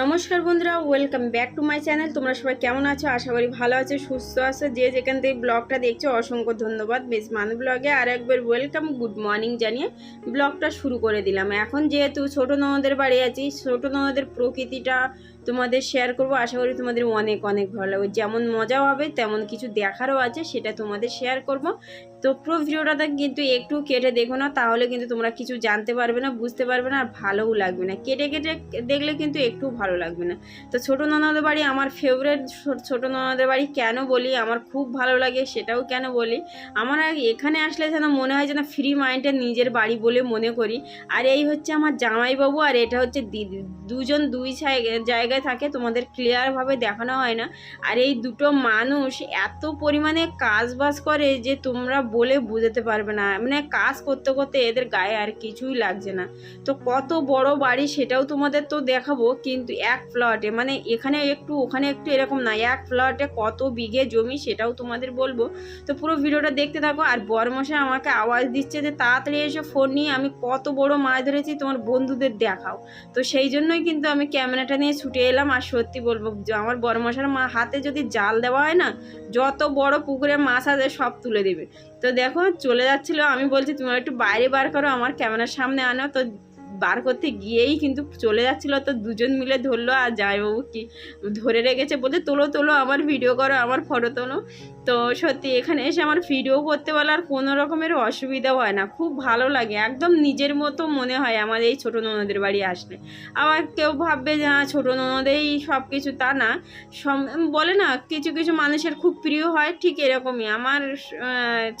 নমস্কার বন্ধুরা welcome back to my channel তোমরা সবাই কেমন আছো? আশা করি ভালো আছো, সুস্থ আছো। যে যেখান থেকে ব্লগটা দেখছ, অসংখ্য ধন্যবাদ। বেশ মান ব্লগে আর একবার ওয়েলকাম গুড মর্নিং জানিয়ে ব্লগটা শুরু করে দিলাম। এখন যেহেতু ছোটো ননদের বাড়ি আছি, ছোটো ননদের প্রকৃতিটা তোমাদের শেয়ার করব। আশা করি তোমাদের অনেক অনেক ভালো লাগবে। যেমন মজাও হবে, তেমন কিছু দেখারও আছে, সেটা তোমাদের শেয়ার করব। তো পুরো ভিডিওটাতে কিন্তু একটু কেটে দেখো না, তাহলে কিন্তু তোমরা কিছু জানতে পারবে না, বুঝতে পারবে না, আর ভালোও লাগবে না। কেটে কেটে দেখলে কিন্তু একটু ভালো লাগবে না। তো ছোটো ননদের বাড়ি আমার ফেভারেট ছোটো ননদের বাড়ি কেন বলি? আমার খুব ভালো লাগে, সেটাও কেন বলি? আমার এখানে আসলে যেন মনে হয় যেন ফ্রি মাইন্ডে নিজের বাড়ি বলে মনে করি। আর এই হচ্ছে আমার জামাইবাবু, আর এটা হচ্ছে দিদি। দুজন দুই জায়গায় জায়গায় থাকে, তোমাদের ক্লিয়ারভাবে দেখানো হয় না। আর এই দুটো মানুষ এত পরিমাণে কাজ বাজ করে যে তোমরা বলে বোঝাতে পারবে না। মানে কাজ করতে করতে এদের গায়ে আর কিছুই লাগছে না। তো কত বড় বাড়ি সেটাও তোমাদের তো দেখাবো, কিন্তু এক ফ্লটে মানে এখানে একটু, ওখানে একটু এরকম না, এক ফ্লটে কত বিঘে জমি সেটাও তোমাদের বলব। তো পুরো ভিডিওটা দেখতে থাকো, আর বরমশাই আমাকে আওয়াজ দিচ্ছে যে তাড়াতাড়ি এসে ফোন নিয়ে, আমি কত বড় মাছ ধরেছি, তোমার বন্ধুদের দেখাও। তো সেই জন্যই কিন্তু আমি ক্যামেরাটা নিয়ে ছুটে এলাম আর সত্যি বলব আমার বরমশার মা হাতে যদি জাল দেওয়া হয় না, যত বড় পুকুরে মাছ আছে সব তুলে দেবে। তো দেখো চলে যাচ্ছিল, আমি বলছি তুমি একটু বাইরে বার করো, আমার ক্যামেরার সামনে আনো। তো বার করতে গিয়েই কিন্তু চলে যাচ্ছিল। তো দুজন মিলে ধরলো, আর জামাইবাবু কি ধরে রেখেছে বলতে, তোলো তোলো, আমার ভিডিও করো, আমার ফটো তোলো। তো সত্যি এখানে এসে আমার ভিডিও করতে বলে আর কোনো রকমের অসুবিধা হয় না। খুব ভালো লাগে, একদম নিজের মতো মনে হয় আমার এই ছোটো ননদের বাড়ি আসলে। আবার কেউ ভাববে যে হ্যাঁ ছোটো ননদেই সব কিছু তা না। বলে না, কিছু কিছু মানুষের খুব প্রিয় হয়, ঠিক এরকমই। আমার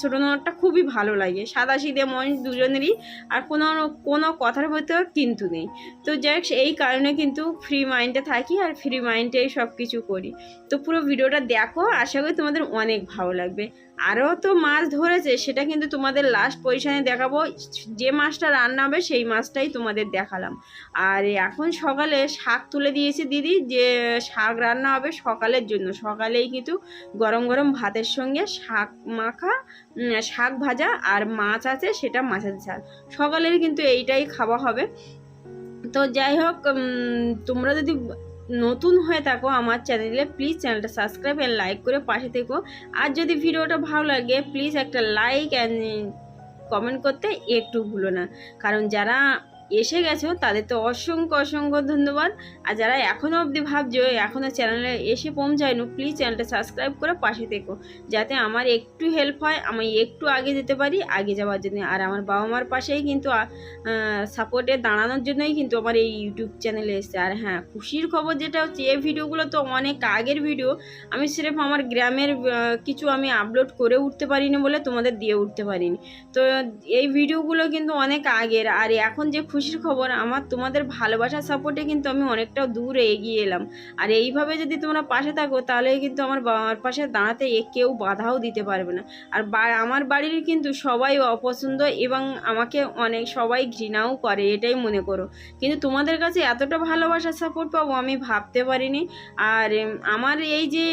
ছোটো ননদটা খুবই ভালো লাগে। সাদা সিধে মানুষ দুজনেরই, আর কোনো কোনো কথার মধ্যেও কিন্তু নেই। তো যাই এই কারণে কিন্তু ফ্রি মাইন্ডে থাকি আর ফ্রি মাইন্ডেই সব কিছু করি। তো পুরো ভিডিওটা দেখো, আশা করি তোমাদের অনেক ভালো লাগবে। আরও তো মাছ ধরেছে, সেটা কিন্তু তোমাদের লাস্ট পজিশনে দেখাবো। যে মাছটা রান্না হবে, সেই মাছটাই তোমাদের দেখালাম। আর এখন সকালে শাক তুলে দিয়েছে দিদি, যে শাক রান্না হবে সকালের জন্য। সকালেই কিন্তু গরম গরম ভাতের সঙ্গে শাক মাখা শাক ভাজা আর মাছ আছে, সেটা মাছের ঝাল। সকালের কিন্তু এইটাই খাওয়া হবে। তো যাই হোক তোমরা যদি নতুন হয়ে থাকো আমার চ্যানেলে প্লিজ চ্যানেলটা সাবস্ক্রাইব অ্যান্ড লাইক করে পাশে থেকো। আর যদি ভিডিওটা ভালো লাগে প্লিজ একটা লাইক অ্যান্ড কমেন্ট করতে একটু ভুলো না। কারণ যারা এসে গেছো তাদের তো অসংখ্য অসংখ্য ধন্যবাদ। আর যারা এখনও অবধি ভাবছ, এখনও চ্যানেলে এসে পৌঁছায়নি প্লিজ চ্যানেলটা সাবস্ক্রাইব করে পাশে থেকো, যাতে আমার একটু হেল্প হয়, আমি একটু আগে যেতে পারি, আগে যাওয়ার জন্য। আর আমার বাবা মার পাশেই কিন্তু সাপোর্টে দাঁড়ানোর জন্যই কিন্তু আমার এই ইউটিউব চ্যানেলে এসছে। আর হ্যাঁ খুশির খবর যেটা হচ্ছে, এই ভিডিওগুলো তো অনেক আগের ভিডিও আমি সিরেফ আমার গ্রামের কিছু আমি আপলোড করে উঠতে পারিনি বলে তোমাদের দিয়ে উঠতে পারিনি। তো এই ভিডিওগুলো কিন্তু অনেক আগের। আর এখন যে খুশির খবর, আমার তোমাদের ভালোবাসার সাপোর্টে কিন্তু আমি অনেকটা দূরে এগিয়ে এলাম। আর এইভাবে যদি তোমরা পাশে থাকো, তাহলে কিন্তু আমার বাবার পাশে দাঁড়াতে কেউ বাধাও দিতে পারবে না। আর আমার বাড়ির কিন্তু সবাই অপছন্দ এবং আমাকে অনেক, সবাই ঘৃণাও করে, এটাই মনে করো। কিন্তু তোমাদের কাছে এতটা ভালোবাসার সাপোর্ট পাবো আমি ভাবতে পারিনি। আর আমার এই যে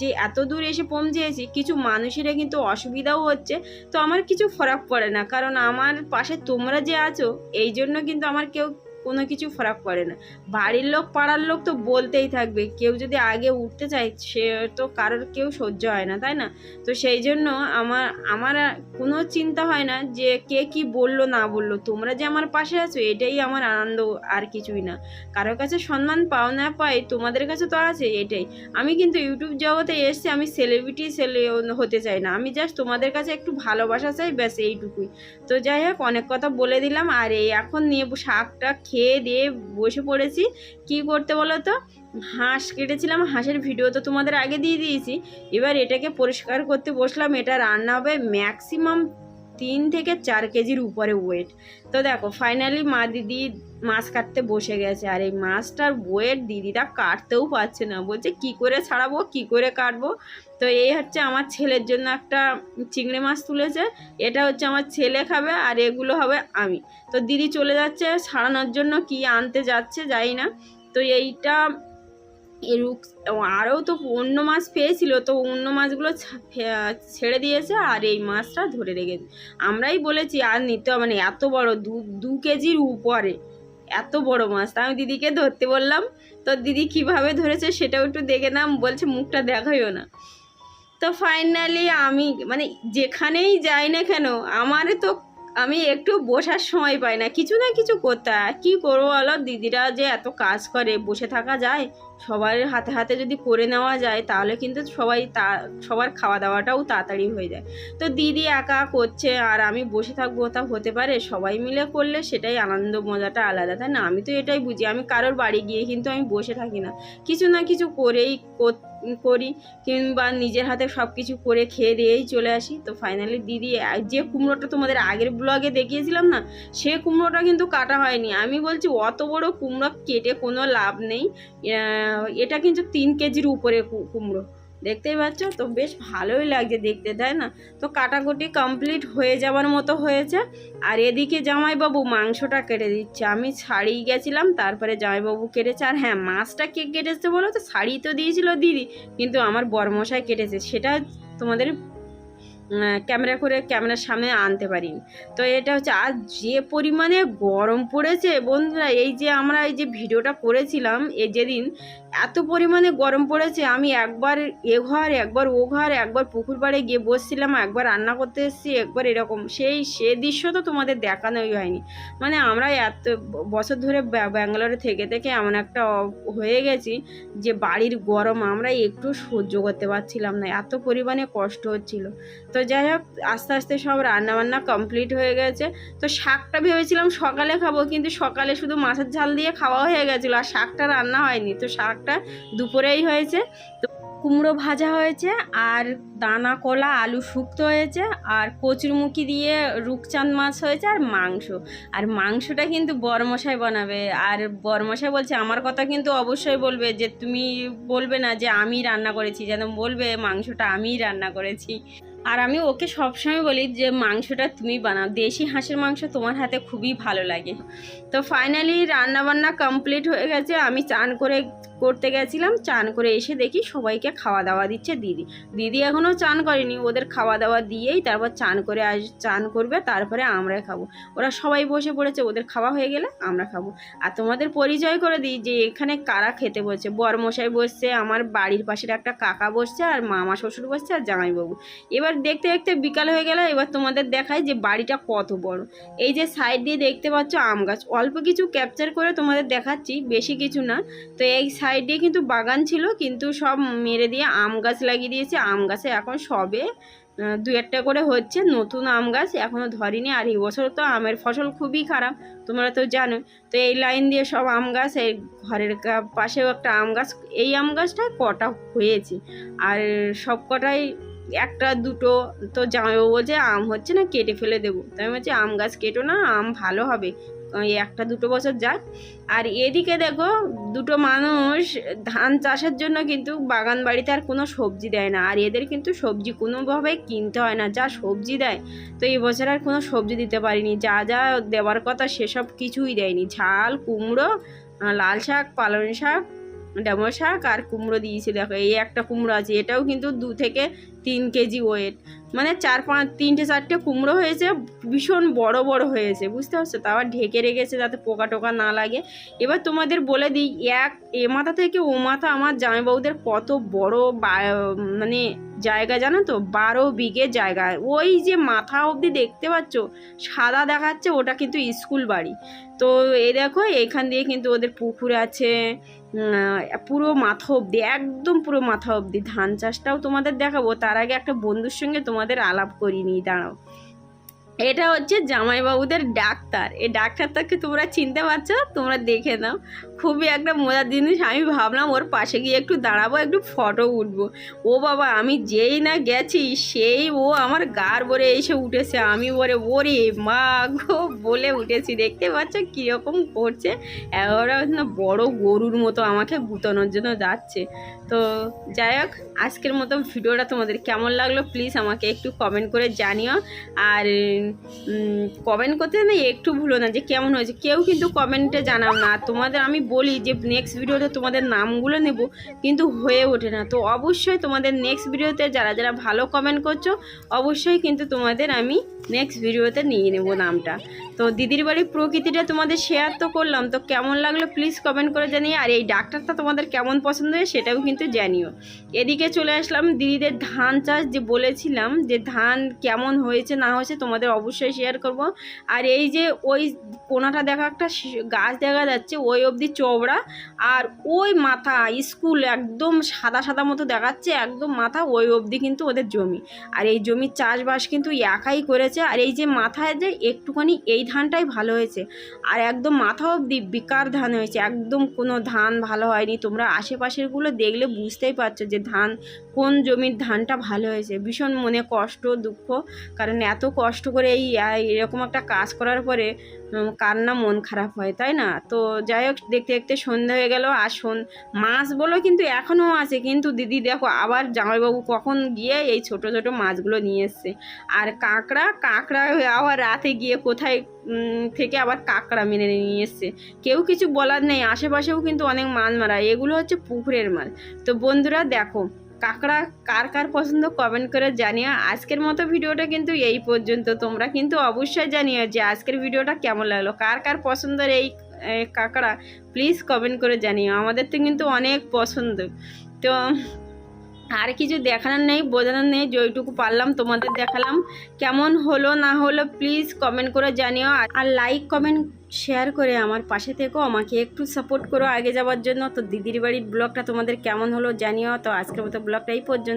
যে এত দূর এসে পৌঁছেছি কিছু মানুষেরা কিন্তু অসুবিধাও হচ্ছে। তো আমার কিছু ফরাক পড়ে না। কারণ আমার পাশে তোমরা যে আছো এই জন্য কিন্তু আমার কেউ কোনো কিছু ফরাক পড়ে না। বাড়ির লোক, পাড়ার লোক তো বলতেই থাকবে, কেউ যদি আগে উঠতে চায়, সে তো কারোর কেউ সহ্য হয় না, তাই না? তো সেই জন্য আমার আমার কোনো চিন্তা হয় না যে কে কি বলল, না বলল। তোমরা যে আমার পাশে আছো, এটাই আমার আনন্দ আর কিছুই না। কারোর কাছে সম্মান পাও না পাই তোমাদের কাছে তো আছে, এটাই। আমি কিন্তু ইউটিউব জগতে এসছি, আমি সেলিব্রিটি সেলে হতে চাই না। আমি জাস্ট তোমাদের কাছে একটু ভালোবাসা চাই, ব্যাস এইটুকুই। তো যাই হোক, অনেক কথা বলে দিলাম, আর এই এখন নিয়ে শাকটা খেয়ে দিয়ে বসে পড়েছি। কি করতে বলো তো হাঁস কেটেছিলাম, হাঁসের ভিডিও তো তোমাদের আগে দিয়ে দিয়েছি। এবার এটাকে পরিষ্কার করতে বসলাম, এটা রান্না হবে ম্যাক্সিমাম তিন থেকে চার কেজির উপরে ওয়েট তো দেখো ফাইনালি মা দিদি মাছ কাটতে বসে গেছে, আর এই মাছটার ওয়েট দিদিরা কাটতেও পারছে না। বলছে, কি করে ছাড়াবো? কি করে কাটবো? তো এই হচ্ছে আমার ছেলের জন্য একটা চিংড়ি মাছ তুলেছে। এটা হচ্ছে আমার ছেলে খাবে, আর এগুলো হবে আমি। তো দিদি চলে যাচ্ছে, ছাড়ানোর জন্য কি আনতে যাচ্ছে যাই না। তো এইটা এ রুক আরও তো অন্য মাছ পেয়েছিল, তো অন্য মাছগুলো ছেড়ে দিয়েছে আর এই মাছটা ধরে রেখেছে আমরাই বলেছি, আর নিতে হবে না, এত বড়, দু দু কেজির উপরে, এত বড় মাছ। তা আমি দিদিকে ধরতে বললাম, তো দিদি কীভাবে ধরেছে সেটাও একটু দেখে নাম বলছে মুখটা দেখাইও না। তো ফাইনালি আমি মানে যেখানেই যাই না কেন, আমার তো আমি একটু বসার সময় পাই না, কিছু না কিছু করতে কী করব বলো? দিদিরা যে এত কাজ করে, বসে থাকা যায়। সবার হাতে হাতে যদি করে নেওয়া যায়, তাহলে কিন্তু সবাই তা, সবার খাওয়া দাওয়াটাও তাড়াতাড়ি হয়ে যায়। তো দিদি একা করছে, আর আমি বসে থাকব তা হতে পারে। সবাই মিলে করলে সেটাই আনন্দ, মজাটা আলাদা। তাই না, আমি তো এটাই বুঝি। আমি কারোর বাড়ি গিয়ে কিন্তু আমি বসে থাকি না। কিছু না কিছু করেই কর- করি, কিংবা নিজের হাতে সব কিছু করে খেয়ে দিয়েই চলে আসি। তো ফাইনালি দিদি, যে কুমড়োটা তোমাদের আগের ব্লগে দেখিয়েছিলাম না, সে কুমড়োটা কিন্তু কাটা হয়নি। আমি বলছি, অত বড় কুমড়ো কেটে কোনো লাভ নেই। এটা কিন্তু তিন কেজির উপরে কুমড়ো। দেখতেই পাচ্ছ? তো বেশ ভালোই লাগছে দেখতে, তাই না? তো কাটাকুটি কমপ্লিট হয়ে যাওয়ার মতো হয়েছে। আর এদিকে জামাইবাবু মাংসটা কেটে দিচ্ছে। আমি ছাড়িয়ে গেছিলাম, তারপরে জামাইবাবু কেটেছে। আর হ্যাঁ মাছটা কে কেটেছে বলো তো? শাড়ি তো দিয়েছিল দিদি, কিন্তু আমার বরমশাই কেটেছে। সেটা তোমাদের ক্যামেরা করে ক্যামেরার সামনে আনতে পারিনি তো এটা হচ্ছে আর যে পরিমাণে গরম পড়েছে, বন্ধুরা, এই যে আমরা এই যে ভিডিওটা করেছিলাম, এই যেদিন এত পরিমাণে গরম পড়েছে, আমি একবার এ ঘর, একবার ও ঘর, একবার পুকুর পাড়ে গিয়ে বসছিলাম, একবার রান্না করতে এসেছি, একবার এরকম। সেই, সে দৃশ্য তো তোমাদের দেখানোই হয়নি। মানে আমরা এত বছর ধরে ব্যা- ব্যাঙ্গালোরে থেকে থেকে এমন একটা হয়ে গেছি যে বাড়ির গরম আমরা একটু সহ্য করতে পারছিলাম না। এত পরিমাণে কষ্ট হচ্ছিল। তো যাই হোক, আস্তে আস্তে সব রান্নাবান্না কমপ্লিট হয়ে গেছে। তো শাকটা ভেবেছিলাম সকালে খাব, কিন্তু সকালে শুধু মাছের ঝাল দিয়ে খাওয়া হয়ে গেছিল আর শাকটা রান্না হয়নি। তো শাকটা দুপুরেই হয়েছে। তো কুমড়ো ভাজা হয়েছে আর দানা, কলা, আলু শুক্ত হয়েছে আর কচুরমুখি দিয়ে রূপচাঁদ মাছ হয়েছে আর মাংস। আর মাংসটা কিন্তু বরমশাই বানাবে। আর বরমশাই বলছে, আমার কথা কিন্তু অবশ্যই বলবে যে, তুমি বলবে না যে, আমি রান্না করেছি। যেন বলবে, মাংসটা আমিই রান্না করেছি। আর আমি ওকে সবসময় বলি যে, মাংসটা তুমি বানাও। দেশি হাঁসের মাংস তোমার হাতে খুবই ভালো লাগে। তো ফাইনালি রান্নাবান্না কমপ্লিট হয়ে গেছে। আমি চান করে করতে গেছিলাম, চান করে এসে দেখি সবাইকে খাওয়া দাওয়া দিচ্ছে দিদি। দিদি এখনও চান করেনি, ওদের খাওয়া দাওয়া দিয়েই তারপর চান করে আস, চান করবে, তারপরে আমরা খাব। ওরা সবাই বসে পড়েছে, ওদের খাওয়া হয়ে গেলে আমরা খাব। আর তোমাদের পরিচয় করে দিই যে এখানে কারা খেতে বসছে। বরমশাই বসছে, আমার বাড়ির পাশের একটা কাকা বসছে, আর মামা শ্বশুর বসছে, আর জামাইবাবু। এবার দেখতে দেখতে বিকাল হয়ে গেল, এবার তোমাদের দেখায় যে বাড়িটা কত বড়। এই যে সাইড দিয়ে দেখতে পাচ্ছ আম গাছ। অল্প কিছু ক্যাপচার করে তোমাদের দেখাচ্ছি, বেশি কিছু না। তো এই সাইড দিয়ে কিন্তু বাগান ছিল, কিন্তু সব মেরে দিয়ে আম গাছ লাগিয়ে দিয়েছে। আম গাছে এখন সবে দু একটা করে হচ্ছে নতুন আম গাছ এখনও ধরিনি। আর এই বছর তো আমের ফসল খুবই খারাপ, তোমরা তো জানো তো এই লাইন দিয়ে সব আম গাছ, এই ঘরের পাশেও একটা আম গাছ, এই আম গাছটায় কটা হয়েছে? আর সব কটাই একটা, দুটো, তো জামাইবাবু বলছে আম হচ্ছে না কেটে ফেলে দেবো। আমি বলছি, আম গাছ কেটো না, আম ভালো হবে। একটা, দুটো বছর যাক। আর এদিকে দেখো, দুটো মানুষ ধান চাষের জন্য কিন্তু বাগান বাড়িতে আর কোনো সবজি দেয় না। আর এদের কিন্তু সবজি কোনোভাবে কিনতে হয় না, যা সবজি দেয়। তো এই বছর আর কোনো সবজি দিতে পারিনি, যা যা দেওয়ার কথা সেসব কিছুই দেয়নি। ঝাল, কুমড়ো লাল শাক, পালং শাক ডেমো শাক আর কুমড়ো দিয়েছি, দেখো, এই একটা কুমড়ো আছে, এটাও কিন্তু দু থেকে তিন কেজি ওয়েট মানে চার পাঁচ, তিনটে চারটে কুমড়ো হয়েছে, ভীষণ বড় বড় হয়েছে, বুঝতে পারছ? তা আবার ঢেকে রেখেছে যাতে পোকা টোকা না লাগে। এবার তোমাদের বলে দিই, এক, এ মাথা থেকে ও মাথা আমার জামাইবাবুদের কত বড় মানে জায়গা জানো তো? বারো বিঘে জায়গা। ওই যে মাথা অবধি দেখতে পাচ্ছ, সাদা দেখাচ্ছে, ওটা কিন্তু স্কুল বাড়ি। তো এ দেখো, এখান দিয়ে কিন্তু ওদের পুকুর আছে পুরো মাথা অবধি, একদম পুরো মাথা অবধি ধান চাষটাও তোমাদের দেখাবো। তার আগে একটা বন্ধুর সঙ্গে তোমাদের আলাপ করিনি দাঁড়াও। এটা হচ্ছে জামাইবাবুদের ডাক্তার। এই ডাক্তারটাকে তোমরা চিনতে পারছ? তোমরা দেখে নাও। খুবই একটা মজার জিনিস। আমি ভাবলাম ওর পাশে গিয়ে একটু দাঁড়াবো, একটু ফটো উঠবো। ও বাবা, আমি যেই না গেছি, সেই ও আমার গার বরে এসে উঠেছে। আমি বলে, ওরে মা গো, বলে উঠেছি। দেখতে পাচ্ছ কীরকম করছে। না বড় গরুর মতো আমাকে গুতানোর জন্য যাচ্ছে। তো যাই হোক, আজকের মতো ভিডিওটা তোমাদের কেমন লাগল? প্লিজ আমাকে একটু কমেন্ট করে জানিও। আর কমেন্ট করতে না একটু ভুলো না যে কেমন হয়েছে। কেউ কিন্তু কমেন্টে জানাও না। তোমাদের আমি বলি যে নেক্সট ভিডিওতে তোমাদের নামগুলো নেব, কিন্তু হয়ে ওঠে না। তো অবশ্যই তোমাদের নেক্সট ভিডিওতে যারা যারা ভালো কমেন্ট করছ, অবশ্যই কিন্তু তোমাদের আমি নেক্সট ভিডিওতে নিয়ে নেব নামটা। তো দিদির বাড়ির প্রকৃতিটা তোমাদের শেয়ার তো করলাম। তো কেমন লাগল প্লিজ কমেন্ট করে জানিয়ে আর এই ডাক্তারটা তোমাদের কেমন পছন্দ হয় সেটাও কিন্তু জানিও। এদিকে চলে আসলাম দিদিদের ধান চাষ যে বলেছিলাম যে ধান কেমন হয়েছে, না হয়েছে তোমাদের অবশ্যই শেয়ার করব। আর এই যে ওই কোনাটা দেখা, একটা গাছ দেখা যাচ্ছে, ওই অবধি চওড়া আর ওই মাথা স্কুল একদম সাদা সাদা মতো দেখাচ্ছে, একদম মাথা, ওই অবধি কিন্তু ওদের জমি। আর এই জমির চাষবাস কিন্তু একাই করেছে, আর এই যে মাথায় যে একটুখানি এই ধানটাই ভালো হয়েছে। আর একদম মাথা অবধি বিকার ধান হয়েছে, একদম কোনো ধান ভালো হয়নি। তোমরা আশেপাশেরগুলো দেখলে বুঝতেই পারছ যে ধান কোন জমির ধানটা ভালো হয়েছে? ভীষণ মনে কষ্ট, দুঃখ। কারণ এত কষ্ট করে এই এরকম একটা কাজ করার পরে কার না মন খারাপ হয়, তাই না? তো যাই হোক, দেখতে দেখতে সন্ধ্যা হয়ে গেল। আর সন মাছ বলো কিন্তু এখনও আছে। কিন্তু দিদি, দেখো, আবার জামাইবাবু কখন গিয়ে এই ছোট ছোট মাছগুলো নিয়ে এসছে। আর কাঁকড়া কাঁকড়া আবার রাতে গিয়ে কোথায় থেকে আবার কাঁকড়া মেনে নিয়ে এসছে। কেউ কিছু বলার নেই। আশেপাশেও কিন্তু অনেক মাছ মারা। এগুলো হচ্ছে পুকুরের মাছ। তো বন্ধুরা, দেখো কাঁকড়া কার কার পছন্দ কমেন্ট করে জানিও। আজকের মতো ভিডিওটা কিন্তু এই পর্যন্ত। তোমরা কিন্তু অবশ্যই জানিও যে আজকের ভিডিওটা কেমন লাগল। কার কার পছন্দের এই কাঁকড়া প্লিজ কমেন্ট করে জানিও। আমাদের তো কিন্তু অনেক পছন্দ। তো আর কিছু দেখানোর নেই, বোঝানোর নেই, যেইটুকু পারলাম তোমাদের দেখালাম। কেমন হলো না হলো প্লিজ কমেন্ট করে জানিও। আর লাইক কমেন্ট শেয়ার করে আমার পাশে থেকো, আমাকে একটু সাপোর্ট করো। আগে যাওয়ার জন্য তো দিদির বাড়ির ব্লগটা তোমাদের কেমন হলো জানিও। তো আজকের মতো ব্লগটা এই পর্যন্ত।